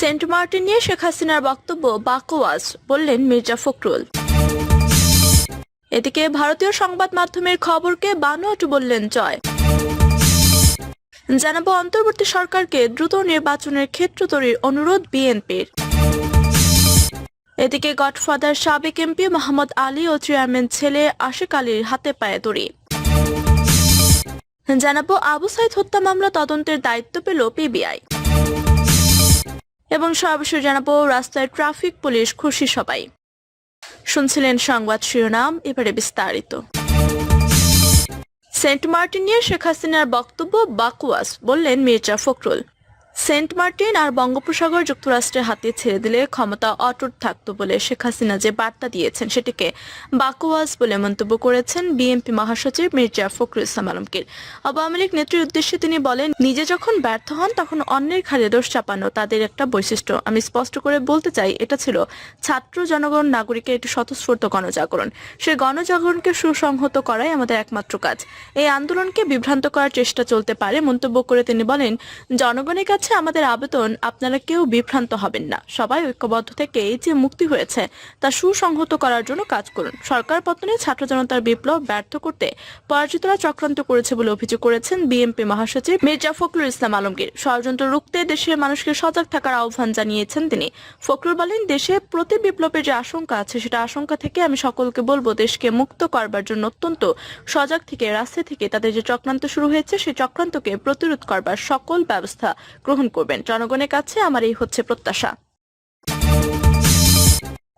Saint Martin নিয়ে শেখ হাসিনার বক্তব্য বাকোয়াজ বললেন মির্জা ফখরুল। এদিকে ভারতীয় সংবাদ মাধ্যমের খবরকে বানোয়াট বললেন জয়। জানাব অন্তর্বর্তী সরকারকে দ্রুত নির্বাচনের ক্ষেত্র তৈরির অনুরোধ বিএনপির। এদিকে গডফাদার সাবেক এমপি মোহাম্মদ আলী ও চেয়ারম্যান ছেলে আশিক আলীর হাতে পায়ে দড়ি। জানাব আবু সাইদ হত্যা মামলা তদন্তের দায়িত্ব পেল পিবিআই। এবং সর্বশেষ জানাব রাস্তায় ট্রাফিক, পুলিশ, খুশি সবাই। শুনছিলেন সংবাদ শিরোনাম, এবারে বিস্তারিত। সেন্ট মার্টিন নিয়ে শেখ হাসিনার বক্তব্য বাকুয়াস, বললেন মির্জা ফখরুল। সেন্ট মার্টিন আর বঙ্গোপসাগর যুক্তরাষ্ট্রের হাতে ছেড়ে দিলে ক্ষমতা অটুট থাকতো বলে শেখ হাসিনা যে বার্তা দিয়েছেন সেটিকে বাকুয়াস বলে মন্তব্য করেছেন বিএনপি মহাসচিব মির্জা ফখরুল ইসলাম আলমগীর। আওয়ামী লীগ নেত্রীর উদ্দেশ্যে তিনি বলেন, নিজে যখন ব্যর্থ হন তখন অন্যের ঘাড়ে দোষ চাপানো তাদের একটা বৈশিষ্ট্য। আমি স্পষ্ট করে বলতে চাই, এটা ছিল ছাত্র জনগণ নাগরিকের একটি স্বতঃস্ফূর্ত গণজাগরণ। সে গণজাগরণকে সুসংহত করাই আমাদের একমাত্র কাজ। এই আন্দোলনকে বিভ্রান্ত করার চেষ্টা চলতে পারে, মন্তব্য করে তিনি বলেন, জনগণের কাছে আমাদের আবেদন, আপনারা কেউ বিভ্রান্ত হবেন না। সবাই ঐক্যবদ্ধ থেকে যে মুক্তি হয়েছে, তা সুসংহত করার জন্য কাজ করুন। সরকার পতনে ছাত্র জনতার বিপ্লব ব্যর্থ করতে পরাজিতরা চক্রান্ত করেছে বলে অভিযোগ করেছেন বিএনপি মহাসচিব মির্জা ফখরুল ইসলাম আলমগীর। ষড়যন্ত্র রুখতে দেশের মানুষকে সজাগ থাকার আহ্বান জানিয়েছেন তিনি। ফখরুল বলেন, দেশে প্রতি বিপ্লবের যে আশঙ্কা আছে, সেটা আশঙ্কা থেকে আমি সকলকে বলব, দেশকে মুক্ত করবার জন্য অত্যন্ত সজাগ থেকে রাস্তা থেকে তাদের যে চক্রান্ত শুরু হয়েছে, সেই চক্রান্তকে প্রতিরোধ করবার সকল ব্যবস্থা গ্রহণ করবেন। জনগণের কাছে আমার এই হচ্ছে প্রত্যাশা।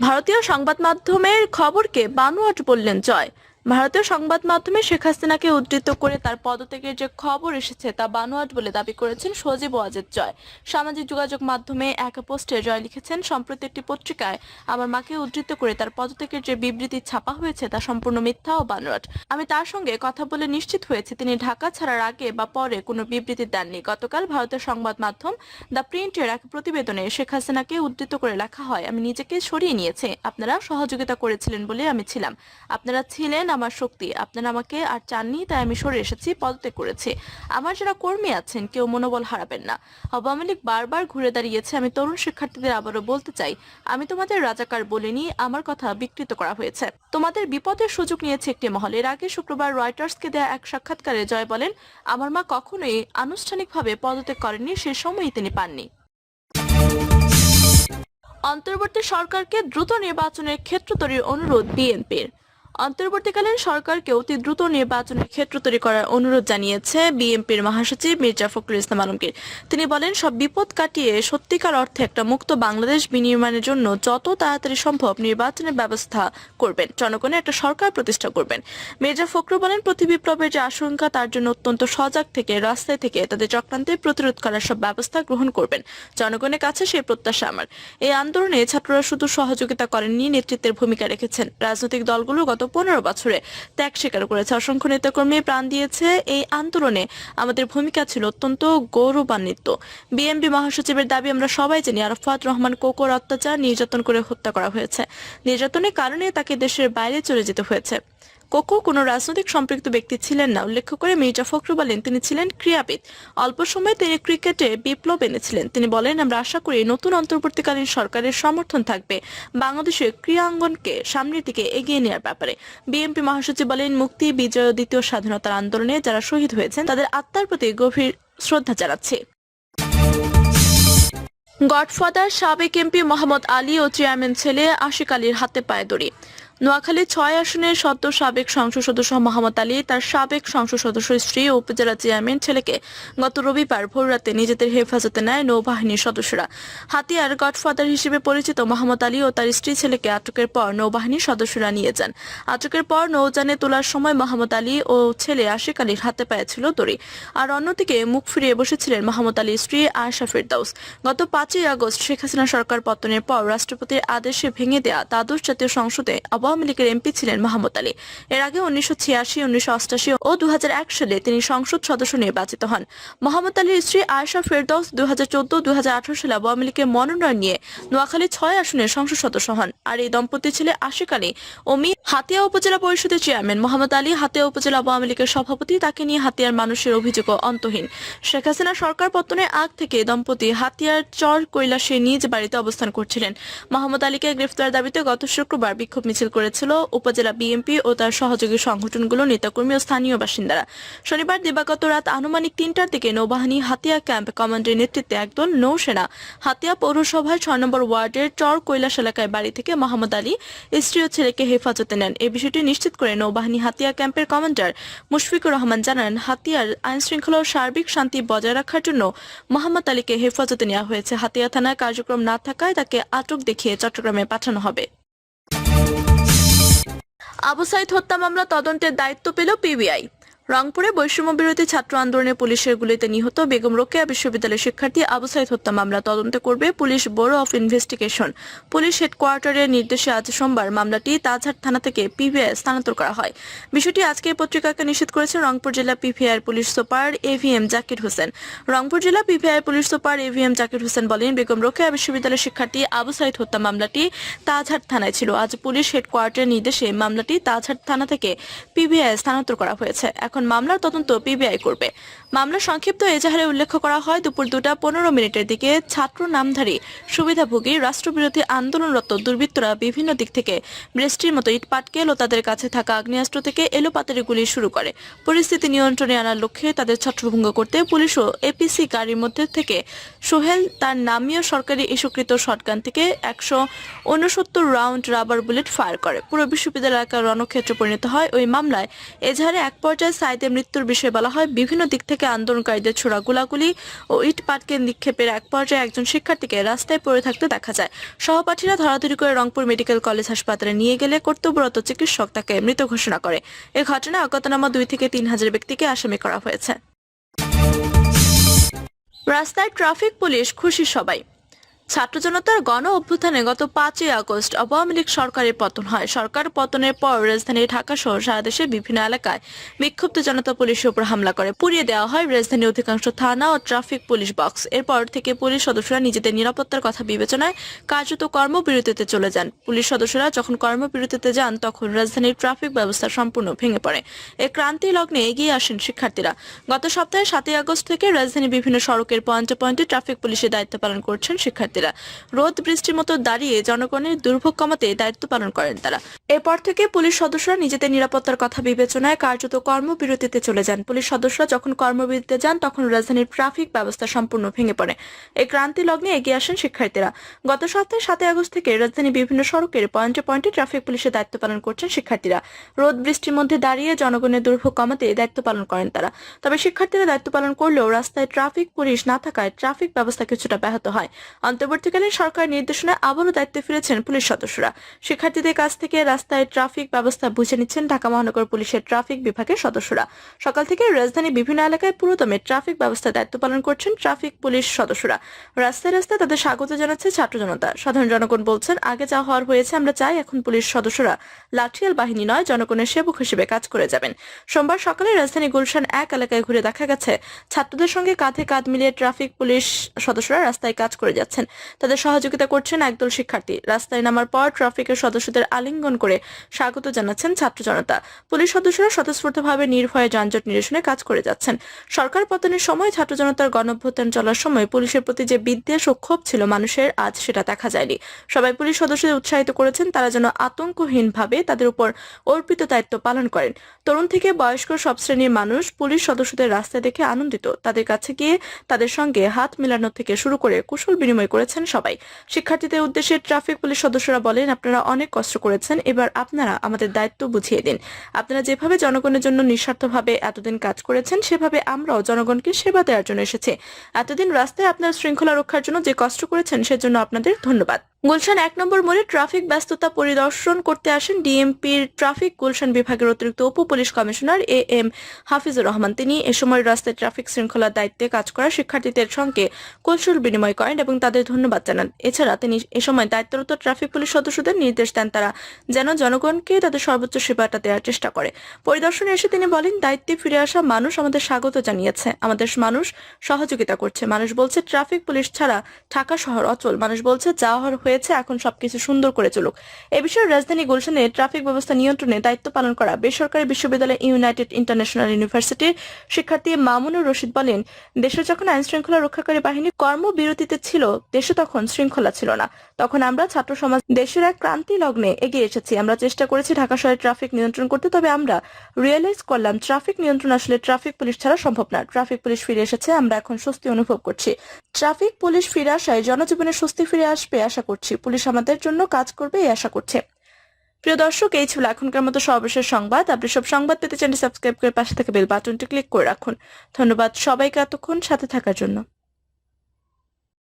ভারতীয় সংবাদ মাধ্যমের খবরকে বানুয়াট বললেন জয়। ভারতীয় সংবাদ মাধ্যমে শেখ হাসিনাকে উদ্ধৃত করে তার পদত্যাগের যে খবর এসেছে তা বানোয়াট বলে দাবি করেছেন সজীব ওয়াজেদ জয়। সামাজিক যোগাযোগ মাধ্যমে এক পোস্টে জয় লিখেছেন, সম্প্রতি একটি পত্রিকায় আমার মাকে উদ্ধৃত করে তার পদত্যাগের যে বিবৃতি ছাপা হয়েছে তা সম্পূর্ণ মিথ্যা ও বানোয়াট। আমি তার সঙ্গে কথা বলে নিশ্চিত হয়েছে, তিনি ঢাকা ছাড়ার আগে বা পরে কোনো বিবৃতি দেননি। গতকাল ভারতের সংবাদ মাধ্যম দ্য প্রিন্টের এক প্রতিবেদনে শেখ হাসিনাকে উদ্ধৃত করে লেখা হয়, আমি নিজেকে সরিয়ে নিয়েছি। আপনারা সহযোগিতা করেছিলেন বলে আমি ছিলাম। আপনারা ছিলেন আমার শক্তি। আপনারা আমাকে আর চাননি, তাই আমি সরে এসেছি, পদত্যাগ করেছি। আমার যারা কর্মী আছেন, কেউ মনোবল হারাবেন না। আওয়ামী লীগ বারবার ঘুরে দাঁড়িয়েছে, আমি তরুণ শিক্ষার্থীদের আবারও বলতে চাই। আমি তোমাদের রাজাকার বলিনি, আমার কথা বিকৃত করা হয়েছে। তোমাদের বিপদের সুযোগ নিয়েছে একটি মহল। এর আগে শুক্রবার রয়টার্সকে দেয়া এক সাক্ষাৎকারে জয় বলেন, আমার মা কখনোই আনুষ্ঠানিকভাবে পদত্যাগ করেননি, সে সময়ই তিনি পাননি। অন্তর্বর্তী সরকারকে দ্রুত নির্বাচনের ক্ষেত্র তৈরির অনুরোধ বিএনপির। অন্তর্বর্তীকালীন সরকারকে অতি দ্রুত নির্বাচনের ক্ষেত্র তৈরি করার অনুরোধ জানিয়েছে বিএনপির মহাসচিব মির্জা ফখরুল ইসলাম আলমগীর। তিনি বলেন, সব বিপদ কাটিয়ে সত্যিকার অর্থে একটা মুক্ত বাংলাদেশ বিনির্মাণের জন্য যত তাড়াতাড়ি সম্ভব নির্বাচনের ব্যবস্থা করবেন, জনগণের একটা সরকার প্রতিষ্ঠা করবেন। মির্জা ফখরুল বলেন, প্রতি বিপ্লবের যে আশঙ্কা, তার জন্য অত্যন্ত সজাগ থেকে, রাস্তায় থেকে তাদের চক্রান্তে প্রতিরোধ করার সব ব্যবস্থা গ্রহণ করবেন। জনগণের কাছে সেই প্রত্যাশা আমার। এই আন্দোলনে ছাত্ররা শুধু সহযোগিতা করেননি, নেতৃত্বের ভূমিকা রেখেছেন। রাজনৈতিক দলগুলো গত পনেরো বছরে। ত্যাগ স্বীকার করেছে। অসংখ্য নেতাকর্মী প্রাণ দিয়েছে এই আন্দোলনে। আমাদের ভূমিকা ছিল অত্যন্ত গৌরবান্বিত। বিএমপি মহাসচিবের দাবি আমরা সবাই জানি, আরফাত রহমান কোকোর অত্যাচার নির্যাতন করে হত্যা করা হয়েছে। নির্যাতনের কারণে তাকে দেশের বাইরে চলে যেতে হয়েছে। কোকো কোনো রাজনৈতিক সম্পৃক্ত ব্যক্তি ছিলেন না। উল্লেখ করে মির্জা ফখরু বলেন তিনি ছিলেন ক্রীড়াবিদ। অল্প সময়ে তিনি ক্রিকেটে বিপ্লব এনেছিলেন। তিনি বলেন, আমরা আশা করি নতুন অন্তর্বর্তীকালীন সরকারের সমর্থন থাকবে। বাংলাদেশের ক্রীড়াঙ্গনকে সামনের দিকে এগিয়ে নেওয়ার ব্যাপারে বিএনপি মহাসচিব বলেন, মুক্তি, বিজয় দ্বিতীয় স্বাধীনতার আন্দোলনে যারা শহীদ হয়েছেন, তাদের আত্মার প্রতি গভীর শ্রদ্ধা জানাচ্ছে। গডফাদার সাবেক এমপি মোহাম্মদ আলী ও চেয়ারম্যান ছেলে আশিক আলীর হাতে পায়ে দড়ি। নোয়াখালী ছয় আসনের সদ্য সাবেক সংসদ সদস্য মোহাম্মদ আলী, তার সাবেক সংসদ সদস্য স্ত্রী ও উপজেলা চেয়ারম্যান ছেলেকে গত রবিবার ভোররাতে নিজেদের হেফাজতে নেয় নৌবাহিনীর সদস্যরা। হাতিয়ার গডফাদার হিসেবে পরিচিত মোহাম্মদ আলী ও তার স্ত্রী ছেলেকে আটকের পর নৌবাহিনীর সদস্যরা নিয়ে যান। আটকের পর নৌযানে তোলার সময় মোহাম্মদ আলী ও ছেলে আশিক আলীর হাতে পায়ে ছিল দড়ি। আর অন্যদিকে মুখ ফিরিয়ে বসেছিলেন মোহাম্মদ আলীর স্ত্রী আয়শা ফেরদাউস। গত পাঁচই আগস্ট শেখ হাসিনা সরকার পতনের পর রাষ্ট্রপতির আদেশে ভেঙে দেয়া দ্বাদশ জাতীয় সংসদে আওয়ামী আওয়ামী লীগের এমপি ছিলেন মাহমুদ আলী। এর আগে উনিশশো ছিয়াশি, উনিশশো ও দু সালে তিনি সংসদ সদস্য নির্বাচিত হন। মোহাম্মদ আলীর স্ত্রী আয়েশা ফেরদৌস দু হাজার চোদ্দ দু সালে আওয়ামী লীগের মনোনয়ন নিয়ে নোয়াখালী ছয় আসনের সংসদ সদস্য হন। আর এই দম্পতি ছেলে আশিক আলী ও মি হাতিয়া উপজেলা পরিষদের চেয়ারম্যান। মোহাম্মদ আলী হাতিয়া উপজেলা আওয়ামী লীগের সভাপতি, তাকে নিয়ে হাতিয়ার মানুষের অভিযোগ অন্তহীন। শেখ হাসিনা সরকার পতনের আগ থেকে দম্পতি হাতিয়ার চর কৈলাসে নিজ বাড়িতে অবস্থান করছিলেন। মোহাম্মদ আলীকে গ্রেফতার দাবিতে গত শুক্রবার বিক্ষোভ মিছিল করেছিল উপজেলা বিএনপি ও তার সহযোগী সংগঠনগুলো নেতাকর্মী ও স্থানীয় বাসিন্দারা। শনিবার দিবাগত রাত আনুমানিক তিনটার দিকে নৌবাহিনী হাতিয়া ক্যাম্প কমান্ডের নেতৃত্বে একদল নৌসেনা হাতিয়া পৌরসভার ছয় নম্বর ওয়ার্ডের চর কৈলাস এলাকায় বাড়ি থেকে মোহাম্মদ আলী, স্ত্রী ও ছেলেকে হেফাজতে নেন। এই বিষয়টি নিশ্চিত করে নৌবাহিনী হাতিয়া ক্যাম্পের কমান্ডার মুশফিকুর রহমান জানান, হাতিয়ার আইন শৃঙ্খলা ও সার্বিক শান্তি বজায় রাখার জন্য মোহাম্মদ আলীকে হেফাজতে নেওয়া হয়েছে। হাতিয়া থানায় কার্যক্রম না থাকায় তাকে আটক দেখিয়ে চট্টগ্রামে পাঠানো হবে। আবু সাইদ হত্যা মামলা তদন্তের দায়িত্ব পেল পিবিআই। রংপুরে বৈষম্য বিরোধী ছাত্র আন্দোলনে পুলিশের গুলিতে নিহত বেগম রোকেয়া বিশ্ববিদ্যালয়ের শিক্ষার্থী আবু সাইদ হত্যা মামলা তদন্ত করবে police bureau of investigation. Police হেডকোয়ার্টারের নির্দেশে আজ সোমবার মামলাটি তাজহাট থানা থেকে পিভিআই স্থানান্তর করা হয়। বিষয়টি আজকের পত্রিকাকে নিশ্চিত করেছে রংপুর জেলা PPI police super AVM Zakir Hossain. Rangpur জেলা PVI police super AVM Zakir Hossain বলেন, বেগম রোকেয়া বিশ্ববিদ্যালয়ের শিক্ষার্থী আবু সাইদ হত্যা মামলাটি তাজহাট থানায় ছিল। আজ পুলিশ হেডকোয়ার্টারের নির্দেশে মামলাটি তাজহাট থানা থেকে পিভিআই স্থানান্তর করা হয়েছে। এখন মামলার তদন্ত পিবিআই করবে। মামলার সংক্ষিপ্ত এজাহারে উল্লেখ করা হয়, দুপুর দুটা পনেরো মিনিটের দিকে ছাত্র নামধারী সুবিধাভোগী রাষ্ট্রবিরোধী আন্দোলনরত দুর্বৃত্তরা বিভিন্ন দিক থেকে বৃষ্টির মতো ইট পাটকেল ও তাদের কাছে থাকা আগ্নেয়াস্ত্র থেকে এলোপাতারি গুলি শুরু করে। পরিস্থিতি নিয়ন্ত্রণে আনার লক্ষ্যে তাদের ছত্রভঙ্গ করতে পুলিশ ও এপিসি গাড়ির মধ্যে থেকে সোহেল তার নামীয় সরকারি ইস্যুকৃত শটগান থেকে একশো উনসত্তর রাউন্ড রাবার বুলেট ফায়ার করে। পুরো বিশ্ববিদ্যালয় এলাকার রণক্ষেত্রে পরিণত হয়। ওই মামলায় এজাহারে এক পর্যায়ে সাইদের মৃত্যুর বিষয়ে বলা হয়, বিভিন্ন দিক থেকে আন্দোলনকারীদের ছোড়া গোলাগুলি ও ইট পাটকে নিক্ষেপের এক পর্যায়ে একজন শিক্ষার্থীকে রাস্তায় পড়ে থাকতে দেখা যায়। সহপাঠীরা ধরাধরি করে রংপুর মেডিকেল কলেজ হাসপাতালে নিয়ে গেলে কর্তব্যরত চিকিৎসক তাকে মৃত ঘোষণা করে। এ ঘটনায় অজ্ঞাতনামা দুই থেকে তিন হাজার ব্যক্তিকে আসামি করা হয়েছে। রাস্তায় ট্রাফিক পুলিশ, খুশি সবাই। ছাত্র জনতার গণ অভ্যুত্থানে গত পাঁচই আগস্ট আওয়ামী লীগ সরকারের পতন হয়। সরকার পতনের পর রাজধানী ঢাকা সহ সারা দেশের বিভিন্ন এলাকায় বিক্ষুব্ধ জনতা পুলিশের উপর হামলা করে। পুড়িয়ে দেওয়া হয় রাজধানীর অধিকাংশ থানা ও ট্রাফিক পুলিশ বক্স। এরপর থেকে পুলিশ সদস্যরা নিজেদের নিরাপত্তার কথা বিবেচনায় কার্যত কর্মবিরতিতে চলে যান। পুলিশ সদস্যরা যখন কর্মবিরতিতে যান, তখন রাজধানীর ট্রাফিক ব্যবস্থা সম্পূর্ণ ভেঙে পড়ে। এই ক্রান্তি লগ্নে এগিয়ে আসেন শিক্ষার্থীরা। গত সপ্তাহে সাতই আগস্ট থেকে রাজধানীর বিভিন্ন সড়কের পয়েন্টে পয়েন্টে ট্রাফিক পুলিশের দায়িত্ব পালন করছেন শিক্ষার্থীরা। রোদ, বৃষ্টির মতো দাঁড়িয়ে জনগণের দুর্ভোগ কমাতে দায়িত্ব পালন করেন তারা। এরপর থেকে পুলিশ সদস্যরা নিজেদের নিরাপত্তার কথা বিবেচনায় কার্যত কর্মবিরতিতে চলে যান। পুলিশ সদস্যরা যখন কর্মবিরতিতে যান, তখন রাজধানীর ট্রাফিক ব্যবস্থা সম্পূর্ণ ভেঙে পড়ে। এই ক্রান্তি লগ্নে এগিয়ে আসেন শিক্ষার্থীরা। গত সপ্তাহে সাতই আগস্ট থেকে রাজধানীর বিভিন্ন সড়কের পয়েন্টে পয়েন্টে ট্রাফিক পুলিশের দায়িত্ব পালন করছেন শিক্ষার্থীরা। রোদ, বৃষ্টির মধ্যে দাঁড়িয়ে জনগণের দুর্ভোগ কমাতে দায়িত্ব পালন করেন তারা। তবে শিক্ষার্থীরা দায়িত্ব পালন করলেও রাস্তায় ট্রাফিক পুলিশ না থাকায় ট্রাফিক ব্যবস্থা কিছুটা ব্যাহত হয়। অন্তর্বর্তীকালীন সরকার নির্দেশনায় আবারও দায়িত্বে ফিরেছেন পুলিশ সদস্যরা। শিক্ষার্থীদের কাছ থেকে রাস্তায় ট্রাফিক ব্যবস্থা বুঝে নিচ্ছেন ঢাকা মহানগর পুলিশের ট্রাফিক বিভাগের সদস্যরা। সকাল থেকে রাজধানীর বিভিন্ন এলাকায় পুরোদমে ট্রাফিক ব্যবস্থার দায়িত্ব পালন করছেন ট্রাফিক পুলিশ সদস্যরা। রাস্তায় রাস্তায় তাদের স্বাগত জানাচ্ছে ছাত্র জনতা। সাধারণ জনগণ বলছেন, আগে যা হওয়ার হয়েছে, আমরা চাই এখন পুলিশ সদস্যরা লাঠিয়াল বাহিনী নয়, জনগণের সেবক হিসেবে কাজ করে যাবেন। সোমবার সকালে রাজধানী গুলশান এক এলাকায় ঘুরে দেখা গেছে, ছাত্রদের সঙ্গে কাঁধে কাঁধ মিলিয়ে ট্রাফিক পুলিশ সদস্যরা রাস্তায় কাজ করে যাচ্ছেন। তাদের সহযোগিতা করছেন একদল শিক্ষার্থী। রাস্তায় নামার পর ট্রাফিকের সদস্যদের আলিঙ্গন করে স্বাগত জানাচ্ছেন ছাত্র জনতা। পুলিশ সদস্যরা স্বতঃস্ফূর্তভাবে নির্ভয়ে যানজট নিরসনে কাজ করে যাচ্ছেন। সরকার পতনের সময় ছাত্র জনতার গণঅভ্যুত্থান চলার সময় পুলিশের প্রতি যে বিদ্বেষ ও ক্ষোভ ছিল মানুষের, আজ সেটা দেখা যায়নি। সবাই পুলিশ সদস্যদের উৎসাহিত করেছেন, তারা যেন আতঙ্কহীনভাবে তাদের উপর অর্পিত দায়িত্ব পালন করেন। তরুণ থেকে বয়স্ক সব শ্রেণির মানুষ পুলিশ সদস্যদের রাস্তায় দেখে আনন্দিত। তাদের কাছে গিয়ে তাদের সঙ্গে হাত মেলানো থেকে শুরু করে কুশল বিনিময় করেছেন সবাই। শিক্ষার্থীদের উদ্দেশ্যে ট্রাফিক পুলিশ সদস্যরা বলেন, আপনারা অনেক কষ্ট করেছেন, এবার আপনারা আমাদের দায়িত্ব বুঝিয়ে দিন। আপনারা যেভাবে জনগণের জন্য নিঃস্বার্থভাবে এতদিন কাজ করেছেন, সেভাবে আমরাও জনগণকে সেবা দেওয়ার জন্য এসেছি। এতদিন রাস্তায় আপনার শৃঙ্খলা রক্ষার জন্য যে কষ্ট করেছেন, সেজন্য আপনাদের ধন্যবাদ। গুলশান এক নম্বর মোড়ে ট্রাফিক ব্যস্ততা পরিদর্শন করতে আসেন ডিএমপির ট্রাফিক গুলশান বিভাগের অতিরিক্ত উপ police commissioner A M Hafizur Rahman. তিনি এ সময় রাস্তায় ট্রাফিক শৃঙ্খলার দায়িত্বে কাজ করা শিক্ষার্থীদের সঙ্গে কৌশল বিনিময় করেন এবং তাদের ধন্যবাদ জানান। এছাড়া তিনি এ সময় দায়িত্বরত ট্রাফিক পুলিশ সদস্যদের নির্দেশ দেন। তারা যেন জনগণকে তাদের সর্বোচ্চ সেবাটা দেওয়ার চেষ্টা করে। পরিদর্শনে এসে তিনি বলেন, দায়িত্বে ফিরে আসা মানুষ আমাদের স্বাগত জানিয়েছে। আমাদের মানুষ সহযোগিতা করছে। মানুষ বলছে, ট্রাফিক পুলিশ ছাড়া ঢাকা শহর অচল। মানুষ বলছে যা হওয়ার হয়েছে এখন সবকিছু সুন্দর করে চলুক। এ বিষয়ে রাজধানী গুলশানে ট্রাফিক ব্যবস্থা নিয়ন্ত্রণে দায়িত্ব পালন করা বেসরকারি বিশ্ববিদ্যালয় ইউনাইটেড ইন্টারন্যাশনাল ইউনিভার্সিটির শিক্ষার্থী মামুনুর রশিদ বলেন, দেশে যখন আইন শৃঙ্খলা রক্ষাকারী বাহিনী কর্মবিরতিতে ছিল, দেশে তখন শৃঙ্খলা ছিল না। তখন আমরা ছাত্র সমাজ দেশের এক ক্রান্তি লগ্নে এগিয়ে এসেছি। আমরা চেষ্টা করেছি ঢাকা শহরে ট্রাফিক নিয়ন্ত্রণ করতে, তবে আমরা রিয়েলাইজ করলাম ট্রাফিক নিয়ন্ত্রণ আসলে ট্রাফিক পুলিশ ছাড়া সম্ভব না। ট্রাফিক পুলিশ ফিরে এসেছে, আমরা এখন স্বস্তি অনুভব করছি। ট্রাফিক পুলিশ ফিরে আসায় জনজীবনে স্বস্তি ফিরে আসবে, আশা করছি। পুলিশ আমাদের জন্য কাজ করবে এই আশা করছে। প্রিয় দর্শক, এই ছিল এখনকার মতো সর্বশেষ সংবাদ। আপনি সব সংবাদ পেতে চ্যানেল সাবস্ক্রাইব করে পাশে থেকে বেল বাটনটি ক্লিক করে রাখুন। ধন্যবাদ সবাইকে এতক্ষণ সাথে থাকার জন্য।